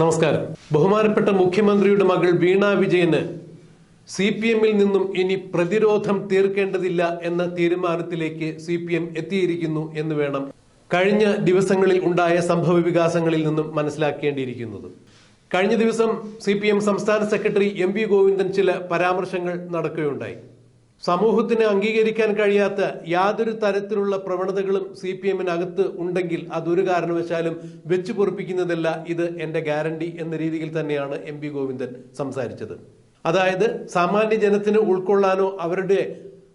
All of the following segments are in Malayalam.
നമസ്കാരം. ബഹുമാനപ്പെട്ട മുഖ്യമന്ത്രിയുടെ മകൾ വീണ വിജയന് സി പി എമ്മിൽ നിന്നും ഇനി പ്രതിരോധം തീർക്കേണ്ടതില്ല എന്ന തീരുമാനത്തിലേക്ക് സി പി എം എത്തിയിരിക്കുന്നു എന്ന് വേണം കഴിഞ്ഞ ദിവസങ്ങളിൽ ഉണ്ടായ സംഭവ വികാസങ്ങളിൽ നിന്നും മനസ്സിലാക്കേണ്ടിയിരിക്കുന്നത്. കഴിഞ്ഞ ദിവസം സി പി എം സംസ്ഥാന സെക്രട്ടറി എം വി ഗോവിന്ദൻ ചില പരാമർശങ്ങൾ നടക്കുകയുണ്ടായി. സമൂഹത്തിന് അംഗീകരിക്കാൻ കഴിയാത്ത യാതൊരു തരത്തിലുള്ള പ്രവണതകളും സി പി എമ്മിനകത്ത് ഉണ്ടെങ്കിൽ അതൊരു കാരണവശാലും വെച്ചു പൊറിപ്പിക്കുന്നതല്ല. ഇത് എന്റെ ഗ്യാരണ്ടി എന്ന രീതിയിൽ തന്നെയാണ് എം പി ഗോവിന്ദൻ സംസാരിച്ചത്. അതായത് സാമാന്യ ജനത്തിന് ഉൾക്കൊള്ളാനോ അവരുടെ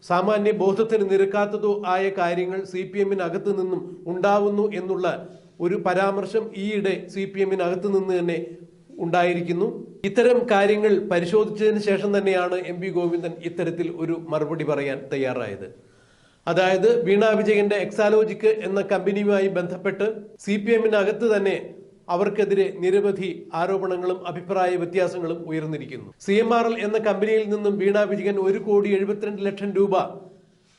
സാമാന്യ ബോധത്തിന് നിരക്കാത്തതോ ആയ കാര്യങ്ങൾ സി പി എമ്മിനകത്ത് നിന്നും ഉണ്ടാവുന്നു എന്നുള്ള ഒരു പരാമർശം ഈയിടെ സി പി എമ്മിനകത്ത് നിന്ന് തന്നെ ഉണ്ടായിരിക്കുന്നു. ഇത്തരം കാര്യങ്ങൾ പരിശോധിച്ചതിന് ശേഷം തന്നെയാണ് എം പി ഗോവിന്ദൻ ഇത്തരത്തിൽ ഒരു മറുപടി പറയാൻ തയ്യാറായത്. അതായത് വീണ വിജയന്റെ എക്സാലോജിക്ക് എന്ന കമ്പനിയുമായി ബന്ധപ്പെട്ട് സി പി എമ്മിനകത്ത് തന്നെ അവർക്കെതിരെ നിരവധി ആരോപണങ്ങളും അഭിപ്രായ വ്യത്യാസങ്ങളും ഉയർന്നിരിക്കുന്നു. സി എം ആർ എൽ എന്ന കമ്പനിയിൽ നിന്നും വീണ വിജയൻ ഒരു കോടി എഴുപത്തിരണ്ട് ലക്ഷം രൂപ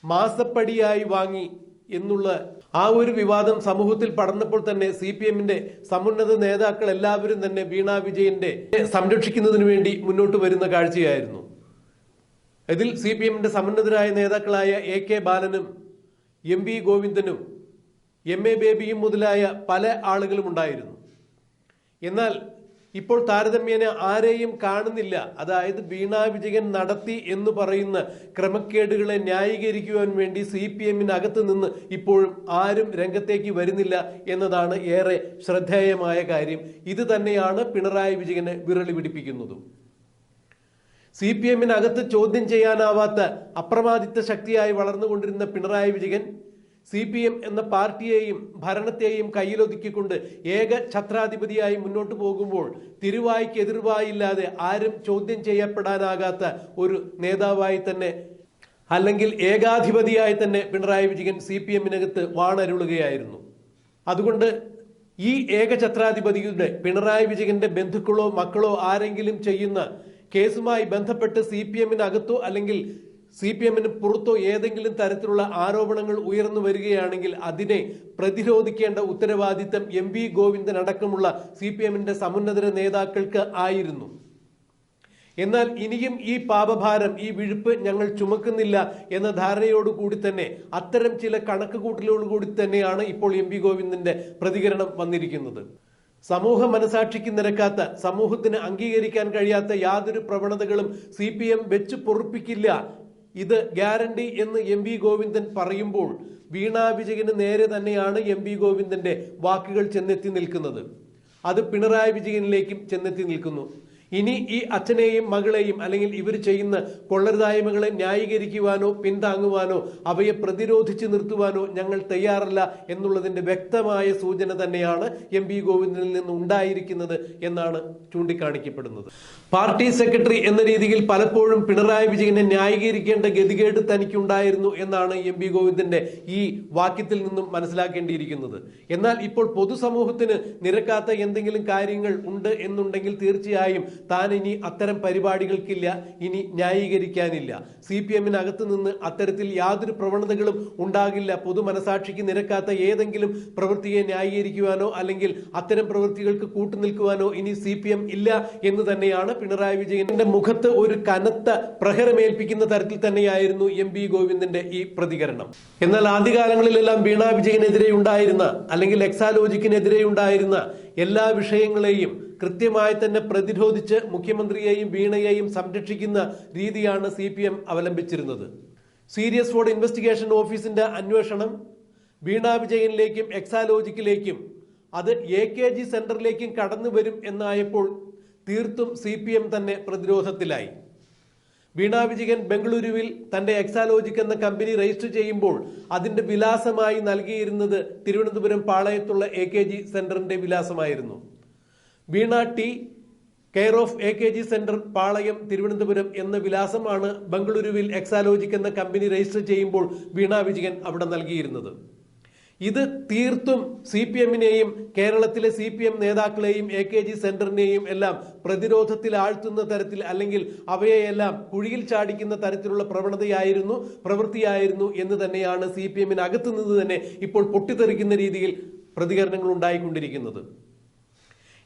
മാസപ്പടിയായി വാങ്ങി എന്നുള്ള ആ ഒരു വിവാദം സമൂഹത്തിൽ പടർന്നപ്പോൾ തന്നെ സി പി എമ്മിന്റെ സമുന്നത നേതാക്കൾ എല്ലാവരും തന്നെ വീണ വിജയന്റെ സംരക്ഷിക്കുന്നതിന് വേണ്ടി മുന്നോട്ട് വരുന്ന കാഴ്ചയായിരുന്നു. ഇതിൽ സി പി എമ്മിന്റെ സമുന്നതരായ നേതാക്കളായ എ കെ ബാലനും എം വി ഗോവിന്ദനും എം എ ബേബിയും മുതലായ പല ആളുകളും ഉണ്ടായിരുന്നു. എന്നാൽ ഇപ്പോൾ താരതമ്യേന ആരെയും കാണുന്നില്ല. അതായത് വീണ വിജയൻ നടത്തി എന്ന് പറയുന്ന ക്രമക്കേടുകളെ ന്യായീകരിക്കുവാൻ വേണ്ടി സി പി എമ്മിനകത്ത് നിന്ന് ഇപ്പോഴും ആരും രംഗത്തേക്ക് വരുന്നില്ല എന്നതാണ് ഏറെ ശ്രദ്ധേയമായ കാര്യം. ഇത് തന്നെയാണ് പിണറായി വിജയനെ വിരളി പിടിപ്പിക്കുന്നതും. സി പി എമ്മിനകത്ത് ചോദ്യം ചെയ്യാനാവാത്ത അപ്രമാദിത്വ ശക്തിയായി വളർന്നുകൊണ്ടിരുന്ന Pinarayi Vijayan C P M എന്ന പാർട്ടിയെയും ഭരണത്തെയും കയ്യിലൊതുക്കിക്കൊണ്ട് ഏക ഛത്രാധിപതിയായി മുന്നോട്ട് പോകുമ്പോൾ തിരുവായ്ക്ക് എതിർവായില്ലാതെ ആരും ചോദ്യം ചെയ്യപ്പെടാനാകാത്ത ഒരു നേതാവായി തന്നെ അല്ലെങ്കിൽ ഏകാധിപതിയായി തന്നെ പിണറായി വിജയൻ സി പി എമ്മിനകത്ത് വാണരുളുകയായിരുന്നു. അതുകൊണ്ട് ഈ ഏകഛത്രാധിപതിയുടെ പിണറായി വിജയന്റെ ബന്ധുക്കളോ മക്കളോ ആരെങ്കിലും ചെയ്യുന്ന കേസുമായി ബന്ധപ്പെട്ട് സി പി എമ്മിനകത്തോ അല്ലെങ്കിൽ സി പി എമ്മിന് പുറത്തോ ഏതെങ്കിലും തരത്തിലുള്ള ആരോപണങ്ങൾ ഉയർന്നു വരികയാണെങ്കിൽ അതിനെ പ്രതിരോധിക്കേണ്ട ഉത്തരവാദിത്തം എം വി ഗോവിന്ദൻ അടക്കമുള്ള സി പി എമ്മിന്റെ സമുന്നതര നേതാക്കൾക്ക് ആയിരുന്നു. എന്നാൽ ഇനിയും ഈ പാപഭാരം ഈ വിഴുപ്പ് ഞങ്ങൾ ചുമക്കുന്നില്ല എന്ന ധാരണയോടുകൂടി തന്നെ അത്തരം ചില കണക്കുകൂട്ടലോട് കൂടി തന്നെയാണ് ഇപ്പോൾ എം പി ഗോവിന്ദന്റെ പ്രതികരണം വന്നിരിക്കുന്നത്. സമൂഹ മനസാക്ഷിക്ക് നിരക്കാത്ത സമൂഹത്തിന് അംഗീകരിക്കാൻ കഴിയാത്ത യാതൊരു പ്രവണതകളും സി പി എം വെച്ച് പൊറുപ്പിക്കില്ല ഇത് ഗ്യാരണ്ടി എന്ന് എം വി ഗോവിന്ദൻ പറയുമ്പോൾ വീണ വിജയന് നേരെ തന്നെയാണ് എം വി ഗോവിന്ദന്റെ വാക്കുകൾ ചെന്നെത്തി നിൽക്കുന്നത്. അത് പിണറായി വിജയനിലേക്കും ചെന്നെത്തി നിൽക്കുന്നു. ഇനി ഈ അച്ഛനെയും മകളെയും അല്ലെങ്കിൽ ഇവർ ചെയ്യുന്ന കൊള്ളരുതായ്മകളെ ന്യായീകരിക്കുവാനോ പിന്താങ്ങുവാനോ അവയെ പ്രതിരോധിച്ച് നിർത്തുവാനോ ഞങ്ങൾ തയ്യാറല്ല എന്നുള്ളതിന്റെ വ്യക്തമായ സൂചന തന്നെയാണ് എം പി ഗോവിന്ദനിൽ നിന്ന് ഉണ്ടായിരിക്കുന്നത് എന്നാണ് ചൂണ്ടിക്കാണിക്കപ്പെടുന്നത്. പാർട്ടി സെക്രട്ടറി എന്ന രീതിയിൽ പലപ്പോഴും പിണറായി വിജയനെ ന്യായീകരിക്കേണ്ട ഗതികേട് തനിക്കുണ്ടായിരുന്നു എന്നാണ് എം പി ഗോവിന്ദന്റെ ഈ വാക്യത്തിൽ നിന്നും മനസ്സിലാക്കേണ്ടിയിരിക്കുന്നത്. എന്നാൽ ഇപ്പോൾ പൊതുസമൂഹത്തിന് നിരക്കാത്ത എന്തെങ്കിലും കാര്യങ്ങൾ ഉണ്ട് എന്നുണ്ടെങ്കിൽ തീർച്ചയായും താൻ ഇനി അത്തരം പരിപാടികൾക്കില്ല ഇനി ന്യായീകരിക്കാനില്ല. സി പി എമ്മിനകത്ത് നിന്ന് അത്തരത്തിൽ യാതൊരു പ്രവണതകളും ഉണ്ടാകില്ല. പൊതുമനസാക്ഷിക്ക് നിരക്കാത്ത ഏതെങ്കിലും പ്രവൃത്തിയെ ന്യായീകരിക്കുവാനോ അല്ലെങ്കിൽ അത്തരം പ്രവൃത്തികൾക്ക് കൂട്ടുനിൽക്കുവാനോ ഇനി സി ഇല്ല എന്ന് തന്നെയാണ് പിണറായി വിജയന്റെ മുഖത്ത് ഒരു കനത്ത പ്രഹരമേൽപ്പിക്കുന്ന തരത്തിൽ തന്നെയായിരുന്നു എം പി ഗോവിന്ദന്റെ ഈ പ്രതികരണം. എന്നാൽ ആദ്യകാലങ്ങളിലെല്ലാം വീണ വിജയനെതിരെ ഉണ്ടായിരുന്ന അല്ലെങ്കിൽ എക്സാലോജിക്കിനെതിരെ ഉണ്ടായിരുന്ന എല്ലാ വിഷയങ്ങളെയും കൃത്യമായി തന്നെ പ്രതിരോധിച്ച് മുഖ്യമന്ത്രിയെയും വീണയെയും സംരക്ഷിക്കുന്ന രീതിയാണ് സി പി എം അവലംബിച്ചിരുന്നത്. സീരിയസ് ഫ്രോഡ് ഇൻവെസ്റ്റിഗേഷൻ ഓഫീസിന്റെ അന്വേഷണം വീണ വിജയനിലേക്കും എക്സാലോജിക്കിലേക്കും അത് എ കെ ജി സെന്ററിലേക്കും കടന്നു വരും എന്നായപ്പോൾ തീർത്തും സി പി എം തന്നെ പ്രതിരോധത്തിലായി. വീണ വിജയൻ ബംഗളൂരുവിൽ തന്റെ എക്സാലോജിക് എന്ന കമ്പനി രജിസ്റ്റർ ചെയ്യുമ്പോൾ അതിന്റെ വിലാസമായി നൽകിയിരുന്നത് തിരുവനന്തപുരം പാളയത്തുള്ള എ കെ ജി സെന്ററിന്റെ വിലാസമായിരുന്നു. Veena T care of A K G centre Palayam Thiruvananthapuram എന്ന വിലാസമാണ് ബംഗളൂരുവിൽ എക്സാലോജിക് എന്ന കമ്പനി രജിസ്റ്റർ ചെയ്യുമ്പോൾ വീണ വിജയൻ അവിടെ നൽകിയിരുന്നത്. ഇത് തീർത്തും സി പി എമ്മിനെയും കേരളത്തിലെ സി പി എം നേതാക്കളെയും എ കെ ജി സെന്ററിനെയും എല്ലാം പ്രതിരോധത്തിൽ ആഴ്ത്തുന്ന തരത്തിൽ അല്ലെങ്കിൽ അവയെയെല്ലാം കുഴിയിൽ ചാടിക്കുന്ന തരത്തിലുള്ള പ്രവണതയായിരുന്നു പ്രവൃത്തിയായിരുന്നു എന്ന് തന്നെയാണ് സി പി എമ്മിനകത്തുനിന്ന് തന്നെ ഇപ്പോൾ പൊട്ടിത്തെറിക്കുന്ന രീതിയിൽ പ്രതികരണങ്ങൾ ഉണ്ടായിക്കൊണ്ടിരിക്കുന്നത്.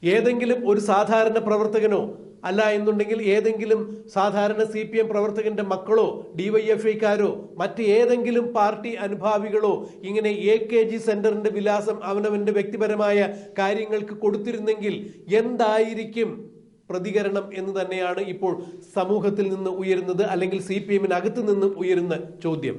ഏതെങ്കിലും ഒരു സാധാരണ പ്രവർത്തകനോ അല്ല എന്നുണ്ടെങ്കിൽ ഏതെങ്കിലും സാധാരണ സി പി എം പ്രവർത്തകന്റെ മക്കളോ ഡിവൈഎഫ്ഐക്കാരോ മറ്റ് ഏതെങ്കിലും പാർട്ടി അനുഭാവികളോ ഇങ്ങനെ എ കെ ജി സെന്ററിന്റെ വിലാസം അവനവന്റെ വ്യക്തിപരമായ കാര്യങ്ങൾക്ക് കൊടുത്തിരുന്നെങ്കിൽ എന്തായിരിക്കും പ്രതികരണം എന്ന് തന്നെയാണ് ഇപ്പോൾ സമൂഹത്തിൽ നിന്ന് ഉയരുന്നത് അല്ലെങ്കിൽ സി പി എമ്മിനകത്ത് നിന്നും ഉയരുന്ന ചോദ്യം.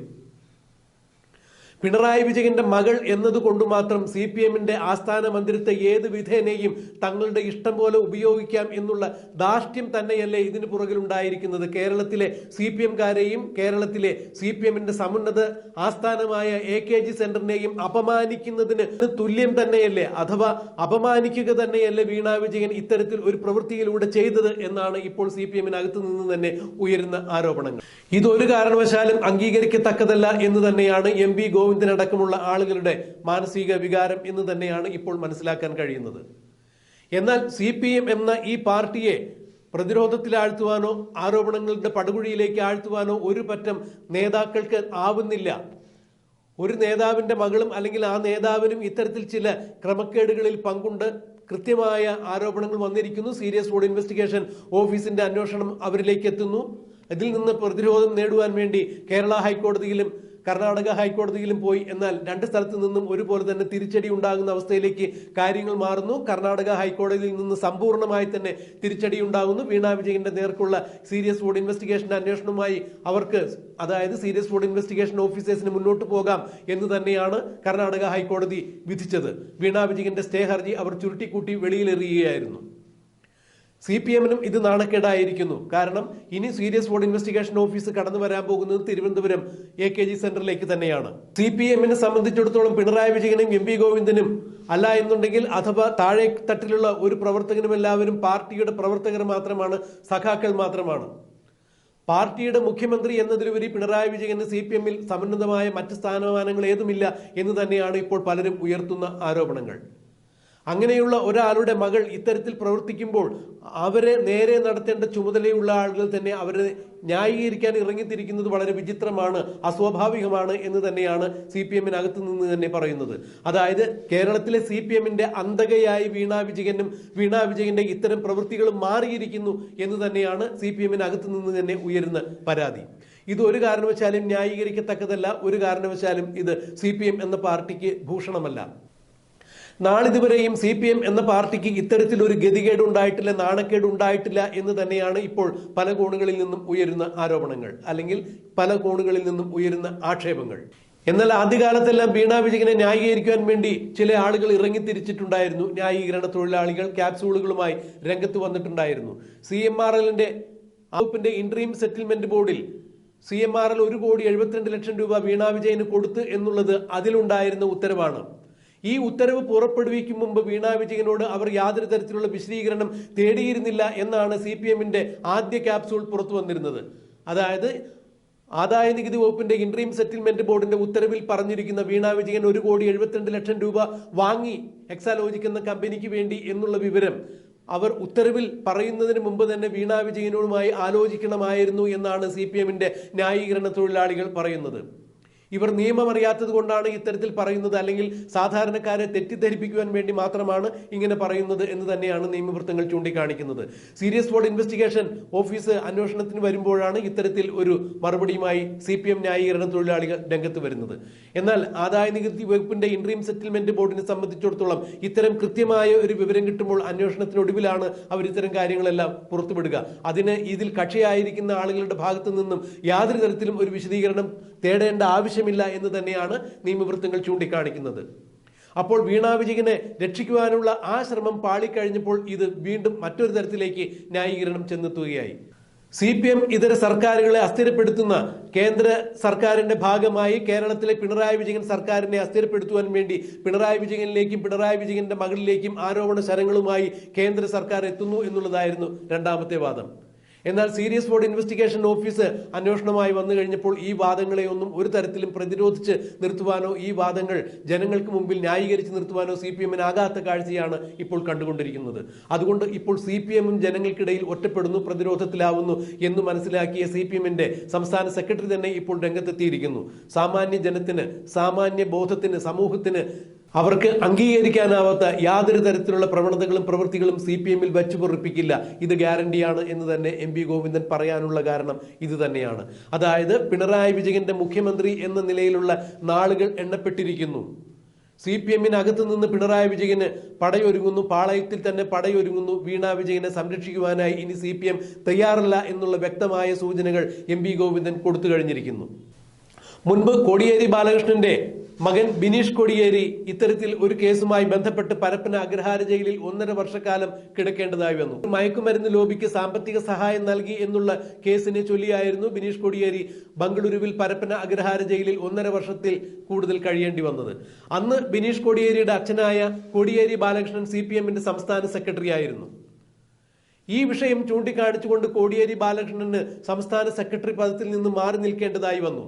പിണറായി വിജയന്റെ മകൾ എന്നതുകൊണ്ട് മാത്രം സി പി എമ്മിന്റെ ആസ്ഥാന മന്ദിരത്തെ ഏത് വിധേനയും തങ്ങളുടെ ഇഷ്ടം പോലെ ഉപയോഗിക്കാം എന്നുള്ള ധാർഷ്ട്യം തന്നെയല്ലേ ഇതിന് പുറകിലുണ്ടായിരിക്കുന്നത്. കേരളത്തിലെ സി പി എംകാരെയും കേരളത്തിലെ സി പി എമ്മിന്റെ സമുന്നത ആസ്ഥാനമായ എ കെ ജി സെന്ററിനെയും അപമാനിക്കുന്നതിന് തുല്യം തന്നെയല്ലേ? അഥവാ അപമാനിക്കുക തന്നെയല്ലേ വീണ വിജയൻ ഇത്തരത്തിൽ ഒരു പ്രവൃത്തിയിലൂടെ ചെയ്തത് എന്നാണ് ഇപ്പോൾ സി പി എമ്മിനകത്ത് നിന്ന് തന്നെ ഉയരുന്ന ആരോപണങ്ങൾ. ഇതൊരു കാരണവശാലും അംഗീകരിക്കത്തക്കതല്ല എന്ന് തന്നെയാണ് എം പി ഗോവിന്ദനടക്കമുള്ള ആളുകളുടെ മാനസിക വികാരം എന്ന് തന്നെയാണ് ഇപ്പോൾ മനസ്സിലാക്കാൻ കഴിയുന്നത്. എന്നാൽ സി പി എം എന്ന ഈ പാർട്ടിയെ പ്രതിരോധത്തിലാഴ്ത്തുവാനോ ആരോപണങ്ങളുടെ പടുകുഴിയിലേക്ക് ആഴ്ത്തുവാനോ ഒരു പറ്റം നേതാക്കൾക്ക് ആവുന്നില്ല. ഒരു നേതാവിന്റെ മകളും അല്ലെങ്കിൽ ആ നേതാവിനും ഇത്തരത്തിൽ ചില ക്രമക്കേടുകളിൽ പങ്കുണ്ട്. കൃത്യമായ ആരോപണങ്ങൾ വന്നിരിക്കുന്നു. സീരിയസ് റോഡ് ഇൻവെസ്റ്റിഗേഷൻ ഓഫീസിന്റെ അന്വേഷണം അവരിലേക്ക് എത്തുന്നു. ഇതിൽ നിന്ന് പ്രതിരോധം നേടുവാൻ വേണ്ടി കേരള ഹൈക്കോടതിയിലും കർണാടക ഹൈക്കോടതിയിലും പോയി. എന്നാൽ രണ്ട് സ്ഥലത്തു നിന്നും ഒരുപോലെ തന്നെ തിരിച്ചടി ഉണ്ടാകുന്ന അവസ്ഥയിലേക്ക് കാര്യങ്ങൾ മാറുന്നു. കർണാടക ഹൈക്കോടതിയിൽ നിന്ന് സമ്പൂർണമായി തന്നെ തിരിച്ചടി ഉണ്ടാകുന്നു. വീണ വിജയന്റെ നേർക്കുള്ള സീരിയസ് ഫുഡ് ഇൻവെസ്റ്റിഗേഷൻ അന്വേഷണവുമായി അവർക്ക് അതായത് സീരിയസ് ഫുഡ് ഇൻവെസ്റ്റിഗേഷൻ ഓഫീസേഴ്സിന് മുന്നോട്ട് പോകാം എന്ന് തന്നെയാണ് കർണാടക ഹൈക്കോടതി വിധിച്ചത്. വീണ വിജയന്റെ സ്റ്റേ ഹർജി അവർ ചുരുട്ടിക്കൂട്ടി വെളിയിലെറിയുകയായിരുന്നു. സി പി എമ്മിനും ഇത് നാണക്കേടായിരിക്കുന്നു. കാരണം ഇനി സീരിയസ് ബോർഡ് ഇൻവെസ്റ്റിഗേഷൻ ഓഫീസ് കടന്നു വരാൻ പോകുന്നത് തിരുവനന്തപുരം എ കെ ജി സെന്ററിലേക്ക് തന്നെയാണ്. സി പി എമ്മിനെ സംബന്ധിച്ചിടത്തോളം പിണറായി വിജയനും എം പി ഗോവിന്ദനും അല്ല എന്നുണ്ടെങ്കിൽ അഥവാ താഴെ തട്ടിലുള്ള ഒരു പ്രവർത്തകനും എല്ലാവരും പാർട്ടിയുടെ പ്രവർത്തകർ മാത്രമാണ് സഖാക്കൾ മാത്രമാണ്. പാർട്ടിയുടെ മുഖ്യമന്ത്രി എന്നതിലുപരി പിണറായി വിജയന് സി പി എമ്മിൽ സമന്നതമായ മറ്റ് സ്ഥാനമാനങ്ങൾ ഏതുമില്ല എന്ന് തന്നെയാണ് ഇപ്പോൾ പലരും ഉയർത്തുന്ന ആരോപണങ്ങൾ. അങ്ങനെയുള്ള ഒരാളുടെ മകൾ ഇത്തരത്തിൽ പ്രവർത്തിക്കുമ്പോൾ അവരെ നേരെ നടത്തേണ്ട ചുമതലയുള്ള ആളുകൾ തന്നെ അവരെ ന്യായീകരിക്കാൻ ഇറങ്ങിത്തിരിക്കുന്നത് വളരെ വിചിത്രമാണ് അസ്വാഭാവികമാണ് എന്ന് തന്നെയാണ് സി പി എമ്മിനകത്ത് നിന്ന് തന്നെ പറയുന്നത്. അതായത് കേരളത്തിലെ സി പി എമ്മിന്റെ അന്തകയായി വീണ വിജയനും വീണ വിജയന്റെ ഇത്തരം പ്രവൃത്തികളും മാറിയിരിക്കുന്നു എന്ന് തന്നെയാണ് സി പി എമ്മിനകത്ത് നിന്ന് തന്നെ ഉയരുന്ന പരാതി. ഇത് ഒരു കാരണവശാലും ന്യായീകരിക്കത്തക്കതല്ല ഒരു കാരണവശാലും ഇത് സി എന്ന പാർട്ടിക്ക് ഭൂഷണമല്ല. നാളിതുവരെയും സി പി എം എന്ന പാർട്ടിക്ക് ഇത്തരത്തിൽ ഒരു ഗതികേട് ഉണ്ടായിട്ടില്ല നാണക്കേട് ഉണ്ടായിട്ടില്ല എന്ന് തന്നെയാണ് ഇപ്പോൾ പല കോണുകളിൽ നിന്നും ഉയരുന്ന ആരോപണങ്ങൾ അല്ലെങ്കിൽ പല കോണുകളിൽ നിന്നും ഉയരുന്ന ആക്ഷേപങ്ങൾ. എന്നാൽ ആദ്യകാലത്തെല്ലാം വീണ വിജയനെ ന്യായീകരിക്കുവാൻ വേണ്ടി ചില ആളുകൾ ഇറങ്ങിത്തിരിച്ചിട്ടുണ്ടായിരുന്നു. ന്യായീകരണ തൊഴിലാളികൾ ക്യാപ്സൂളുകളുമായി രംഗത്ത് വന്നിട്ടുണ്ടായിരുന്നു. സി എം ആർ എല്ലിന്റെ വകുപ്പിന്റെ ഇൻട്രീം സെറ്റിൽമെന്റ് ബോർഡിൽ സി എം ആർ എൽ ഒരു കോടി എഴുപത്തിരണ്ട് ലക്ഷം രൂപ വീണ വിജയന് കൊടുത്ത് എന്നുള്ളത് അതിലുണ്ടായിരുന്ന ഉത്തരവാണ്. ഈ ഉത്തരവ് പുറപ്പെടുവിക്കും മുമ്പ് വീണ വിജയനോട് അവർ യാതൊരു തരത്തിലുള്ള വിശദീകരണം തേടിയിരുന്നില്ല എന്നാണ് സി പി എമ്മിന്റെ ആദ്യ ക്യാപ്സൂൾ പുറത്തു വന്നിരുന്നത്. അതായത് ആദായ നികുതി വകുപ്പിന്റെ ഇൻട്രീം സെറ്റിൽമെന്റ് ബോർഡിന്റെ ഉത്തരവിൽ പറഞ്ഞിരിക്കുന്ന വീണ വിജയൻ ഒരു കോടി എഴുപത്തിരണ്ട് ലക്ഷം രൂപ വാങ്ങി എക്സാലോജിക് എന്ന കമ്പനിക്ക് വേണ്ടി എന്നുള്ള വിവരം അവർ ഉത്തരവിൽ പറയുന്നതിന് മുമ്പ് തന്നെ വീണ വിജയനുമായി ആലോചിക്കണമായിരുന്നു എന്നാണ് സി പി എമ്മിന്റെ ന്യായീകരണ തൊഴിലാളികൾ പറയുന്നത്. ഇവർ നിയമം അറിയാത്തത് കൊണ്ടാണ് ഇത്തരത്തിൽ പറയുന്നത് അല്ലെങ്കിൽ സാധാരണക്കാരെ തെറ്റിദ്ധരിപ്പിക്കുവാൻ വേണ്ടി മാത്രമാണ് ഇങ്ങനെ പറയുന്നത് എന്ന് തന്നെയാണ് നിയമവൃത്തങ്ങൾ ചൂണ്ടിക്കാണിക്കുന്നത്. സീരിയസ് ബോർഡ് ഇൻവെസ്റ്റിഗേഷൻ ഓഫീസ് അന്വേഷണത്തിന് വരുമ്പോഴാണ് ഇത്തരത്തിൽ ഒരു മറുപടിയുമായി സി പി എം ന്യായീകരണ തൊഴിലാളികൾ രംഗത്ത് വരുന്നത്. എന്നാൽ ആദായ നികുതി വകുപ്പിന്റെ ഇൻട്രീം സെറ്റിൽമെന്റ് ബോർഡിനെ സംബന്ധിച്ചിടത്തോളം ഇത്തരം കൃത്യമായ ഒരു വിവരം കിട്ടുമ്പോൾ അന്വേഷണത്തിനൊടുവിലാണ് അവർ ഇത്തരം കാര്യങ്ങളെല്ലാം പുറത്തുവിടുക. അതിന് ഇതിൽ കക്ഷിയായിരിക്കുന്ന ആളുകളുടെ ഭാഗത്തു നിന്നും യാതൊരു തരത്തിലും ഒരു വിശദീകരണം തേടേണ്ട ആവശ്യമില്ല എന്ന് തന്നെയാണ് നിയമവൃത്തങ്ങൾ ചൂണ്ടിക്കാണിക്കുന്നത്. അപ്പോൾ വീണാവിജയനെ രക്ഷിക്കുവാനുള്ള ആ ശ്രമം പാളിക്കഴിഞ്ഞപ്പോൾ ഇത് വീണ്ടും മറ്റൊരു തരത്തിലേക്ക് ന്യായീകരണം ചെന്നെത്തുകയായി. സി പി എം ഇതര സർക്കാരുകളെ അസ്ഥിരപ്പെടുത്തുന്ന കേന്ദ്ര സർക്കാരിന്റെ ഭാഗമായി കേരളത്തിലെ പിണറായി വിജയൻ സർക്കാരിനെ അസ്ഥിരപ്പെടുത്തുവാൻ വേണ്ടി പിണറായി വിജയനിലേക്കും പിണറായി വിജയന്റെ മകളിലേക്കും ആരോപണ ശരങ്ങളുമായി കേന്ദ്ര സർക്കാർ എത്തുന്നു എന്നുള്ളതായിരുന്നു രണ്ടാമത്തെ വാദം. എന്നാൽ സീരിയസ് ബോർഡ് ഇൻവെസ്റ്റിഗേഷൻ ഓഫീസ് അന്വേഷണമായി വന്നു കഴിഞ്ഞപ്പോൾ ഈ വാദങ്ങളെ ഒന്നും ഒരു തരത്തിലും പ്രതിരോധിച്ച് നിർത്തുവാനോ ഈ വാദങ്ങൾ ജനങ്ങൾക്ക് മുമ്പിൽ ന്യായീകരിച്ച് നിർത്തുവാനോ സി പി എമ്മിനാകാത്ത കാഴ്ചയാണ് ഇപ്പോൾ കണ്ടുകൊണ്ടിരിക്കുന്നത്. അതുകൊണ്ട് ഇപ്പോൾ സി പി എമ്മും ജനങ്ങൾക്കിടയിൽ ഒറ്റപ്പെടുന്നു പ്രതിരോധത്തിലാവുന്നു എന്ന് മനസ്സിലാക്കിയ സി പി എമ്മിന്റെ സംസ്ഥാന സെക്രട്ടറി തന്നെ ഇപ്പോൾ രംഗത്തെത്തിയിരിക്കുന്നു. സാമാന്യ ജനത്തിന് സാമാന്യ ബോധത്തിന് സമൂഹത്തിന് അവർക്ക് അംഗീകരിക്കാനാവാത്ത യാതൊരു തരത്തിലുള്ള പ്രവണതകളും പ്രവൃത്തികളും സി പി എമ്മിൽ വെച്ച് പൊറിപ്പിക്കില്ല. ഇത് ഗ്യാരണ്ടിയാണ് എന്ന് തന്നെ എം പി ഗോവിന്ദൻ പറയാനുള്ള കാരണം ഇത് തന്നെയാണ്. അതായത് പിണറായി വിജയന്റെ മുഖ്യമന്ത്രി എന്ന നിലയിലുള്ള നാളുകൾ എണ്ണപ്പെട്ടിരിക്കുന്നു. സി പി എമ്മിനകത്ത് നിന്ന് പിണറായി വിജയന് പടയൊരുങ്ങുന്നു. പാളയത്തിൽ തന്നെ പടയൊരുങ്ങുന്നു. വീണ വിജയനെ സംരക്ഷിക്കുവാനായി ഇനി സി പി എം തയ്യാറല്ല എന്നുള്ള വ്യക്തമായ സൂചനകൾ എം പി ഗോവിന്ദൻ കൊടുത്തു കഴിഞ്ഞിരിക്കുന്നു. മുൻപ് കോടിയേരി ബാലകൃഷ്ണന്റെ മകൻ ബിനീഷ് കൊടിയേരി ഇത്തരത്തിൽ ഒരു കേസുമായി ബന്ധപ്പെട്ട് പരപ്പന അഗ്രഹാര ജയിലിൽ ഒന്നര വർഷക്കാലം കിടക്കേണ്ടതായി വന്നു. മയക്കുമരുന്ന് ലോബിക്ക് സാമ്പത്തിക സഹായം നൽകി എന്നുള്ള കേസിനെ ചൊല്ലിയായിരുന്നു ബിനീഷ് കൊടിയേരി ബംഗളൂരുവിൽ പരപ്പന അഗ്രഹാര ജയിലിൽ ഒന്നര വർഷത്തിൽ കൂടുതൽ കഴിയേണ്ടി വന്നത്. അന്ന് ബിനീഷ് കൊടിയേരിയുടെ അച്ഛനായ കൊടിയേരി ബാലകൃഷ്ണൻ സി പി എമ്മിന്റെ സംസ്ഥാന സെക്രട്ടറി ആയിരുന്നു ഈ വിഷയം ചൂണ്ടിക്കാണിച്ചുകൊണ്ട് കോടിയേരി ബാലകൃഷ്ണന് സംസ്ഥാന സെക്രട്ടറി പദത്തിൽ നിന്ന് മാറി നിൽക്കേണ്ടതായി വന്നു.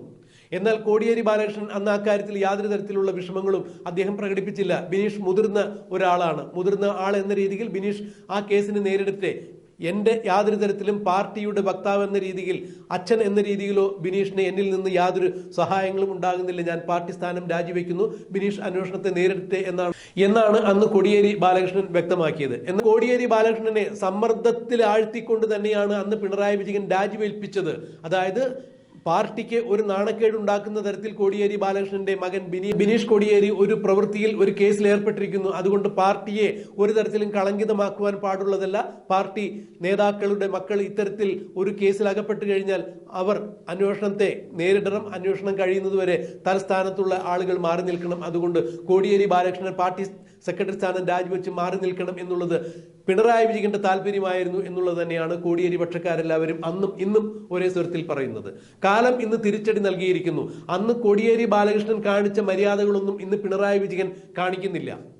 എന്നാൽ കോടിയേരി ബാലകൃഷ്ണൻ അന്ന് അക്കാര്യത്തിൽ യാതൊരു തരത്തിലുള്ള വിഷമങ്ങളും അദ്ദേഹം പ്രകടിപ്പിച്ചില്ല. ബിനീഷ് മുതിർന്ന ഒരാളാണ്. മുതിർന്ന ആൾ എന്ന രീതിയിൽ ബിനീഷ് ആ കേസിന് നേരിടട്ടെ. എന്റെ യാതൊരു തരത്തിലും പാർട്ടിയുടെ വക്താവ് എന്ന രീതിയിൽ അച്ഛൻ എന്ന രീതിയിലോ ബിനീഷിന് എന്നിൽ നിന്ന് യാതൊരു സഹായങ്ങളും ഉണ്ടാകുന്നില്ല. ഞാൻ പാർട്ടി സ്ഥാനം രാജിവെക്കുന്നു. ബിനീഷ് അന്വേഷണത്തെ നേരിടട്ടെ എന്നാണ് എന്നാണ് അന്ന് കോടിയേരി ബാലകൃഷ്ണൻ വ്യക്തമാക്കിയത്. എന്ന് കോടിയേരി ബാലകൃഷ്ണനെ സമ്മർദ്ദത്തിൽ ആഴ്ത്തിക്കൊണ്ട് തന്നെയാണ് അന്ന് പിണറായി വിജയൻ രാജിവേൽപ്പിച്ചത്. അതായത് പാർട്ടിക്ക് ഒരു നാണക്കേട് ഉണ്ടാക്കുന്ന തരത്തിൽ കോടിയേരി ബാലകൃഷ്ണന്റെ മകൻ ബിനി ബിനീഷ് കോടിയേരി ഒരു പ്രവൃത്തിയിൽ ഒരു കേസിൽ ഏർപ്പെട്ടിരിക്കുന്നു. അതുകൊണ്ട് പാർട്ടിയെ ഒരു തരത്തിലും കളങ്കിതമാക്കുവാൻ പാടുള്ളതല്ല. പാർട്ടി നേതാക്കളുടെ മക്കൾ ഇത്തരത്തിൽ ഒരു കേസിൽ അകപ്പെട്ട് കഴിഞ്ഞാൽ അവർ അന്വേഷണത്തെ നേരിടണം. അന്വേഷണം കഴിയുന്നതുവരെ തലസ്ഥാനത്തുള്ള ആളുകൾ മാറി നിൽക്കണം. അതുകൊണ്ട് കോടിയേരി ബാലകൃഷ്ണൻ പാർട്ടി സെക്രട്ടറി സ്ഥാനം രാജിവെച്ച് മാറി നിൽക്കണം എന്നുള്ളത് പിണറായി വിജയന്റെ താല്പര്യമായിരുന്നു എന്നുള്ളത് തന്നെയാണ് കോടിയേരി പക്ഷക്കാരെല്ലാവരും അന്നും ഇന്നും ഒരേ സ്വരത്തിൽ പറയുന്നത്. കാലം ഇന്ന് തിരിച്ചടി നൽകിയിരിക്കുന്നു. അന്ന് കോടിയേരി ബാലകൃഷ്ണൻ കാണിച്ച മര്യാദകളൊന്നും ഇന്ന് പിണറായി വിജയൻ കാണിക്കുന്നില്ല.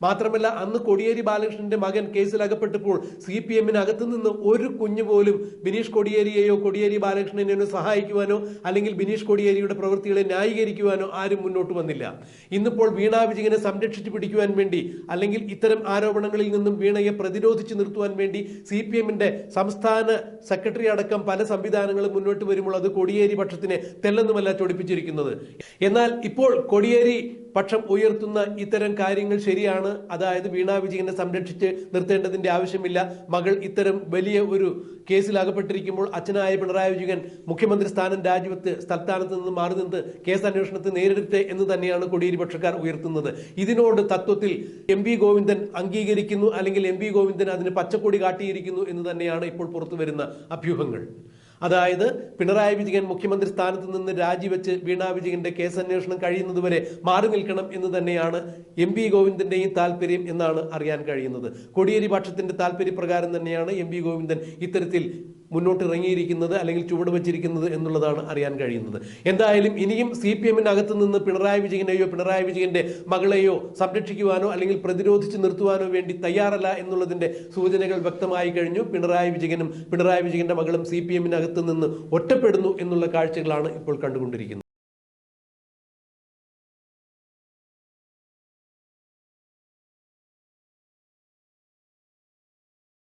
മാത്രമല്ല അന്ന് കോടിയേരി ബാലകൃഷ്ണന്റെ മകൻ കേസിൽ അകപ്പെട്ടപ്പോൾ സി പി എമ്മിനകത്തു നിന്ന് ഒരു കുഞ്ഞു പോലും ബിനീഷ് കോടിയേരിയെയോ കോടിയേരി ബാലകൃഷ്ണനെയോ സഹായിക്കുവാനോ അല്ലെങ്കിൽ ബിനീഷ് കോടിയേരിയുടെ പ്രവൃത്തികളെ ന്യായീകരിക്കുവാനോ ആരും മുന്നോട്ട് വന്നില്ല. ഇന്നിപ്പോൾ വീണ വിജയനെ സംരക്ഷിച്ചു പിടിക്കുവാൻ വേണ്ടി അല്ലെങ്കിൽ ഇത്തരം ആരോപണങ്ങളിൽ നിന്നും വീണയെ പ്രതിരോധിച്ചു നിർത്തുവാൻ വേണ്ടി സി പി എമ്മിന്റെ സംസ്ഥാന സെക്രട്ടറി അടക്കം പല സംവിധാനങ്ങളും മുന്നോട്ട് വരുമ്പോൾ അത് കോടിയേരി പക്ഷത്തിനെ തെല്ലെന്നുമല്ല ചൊടിപ്പിച്ചിരിക്കുന്നത്. എന്നാൽ ഇപ്പോൾ കോടിയേരി പക്ഷം ഉയർത്തുന്ന ഇത്തരം കാര്യങ്ങൾ ശരിയാണ്. അതായത് വീണാ വിജയനെ സംരക്ഷിച്ച് നിർത്തേണ്ടതിന്റെ ആവശ്യമില്ല. മകൾ ഇത്തരം വലിയ ഒരു കേസിൽ അകപ്പെട്ടിരിക്കുമ്പോൾ അച്ഛനായ പിണറായി വിജയൻ മുഖ്യമന്ത്രി സ്ഥാനം രാജിവെത്ത് സ്ഥലത്താനത്ത് നിന്ന് മാറി നിന്ന് കേസ് അന്വേഷണത്തെ നേരിടട്ടെ എന്ന് തന്നെയാണ് കോടിയേരി പക്ഷക്കാർ ഉയർത്തുന്നത്. ഇതിനോട് തത്വത്തിൽ എം പി ഗോവിന്ദൻ അംഗീകരിക്കുന്നു അല്ലെങ്കിൽ എം പി ഗോവിന്ദൻ അതിന് പച്ചക്കൊടി കാട്ടിയിരിക്കുന്നു എന്ന് തന്നെയാണ് ഇപ്പോൾ പുറത്തു വരുന്ന അഭ്യൂഹങ്ങൾ. അതായത് പിണറായി വിജയൻ മുഖ്യമന്ത്രി സ്ഥാനത്ത് നിന്ന് രാജിവെച്ച് വീണ വിജയന്റെ കേസ് അന്വേഷണം കഴിയുന്നതുവരെ മാറി നിൽക്കണം എന്ന് തന്നെയാണ് എം വി ഗോവിന്ദന്റെയും താല്പര്യം എന്നാണ് അറിയാൻ കഴിയുന്നത്. കോടിയേരി പക്ഷത്തിന്റെ താല്പര്യപ്രകാരം തന്നെയാണ് എം വി ഗോവിന്ദൻ ഇത്തരത്തിൽ മുന്നോട്ട് ഇറങ്ങിയിരിക്കുന്നത് അല്ലെങ്കിൽ ചുവട് വച്ചിരിക്കുന്നത് എന്നുള്ളതാണ് അറിയാൻ കഴിയുന്നത്. എന്തായാലും ഇനിയും സി പി എമ്മിനകത്ത് നിന്ന് പിണറായി വിജയനെയോ പിണറായി വിജയന്റെ മകളെയോ സംരക്ഷിക്കുവാനോ അല്ലെങ്കിൽ പ്രതിരോധിച്ച് നിർത്തുവാനോ വേണ്ടി തയ്യാറല്ല എന്നുള്ളതിന്റെ സൂചനകൾ വ്യക്തമായി കഴിഞ്ഞു. പിണറായി വിജയനും പിണറായി വിജയന്റെ മകളും സി പി എമ്മിനകത്ത് നിന്ന് ഒറ്റപ്പെടുന്നു എന്നുള്ള കാഴ്ചകളാണ് ഇപ്പോൾ കണ്ടുകൊണ്ടിരിക്കുന്നത്.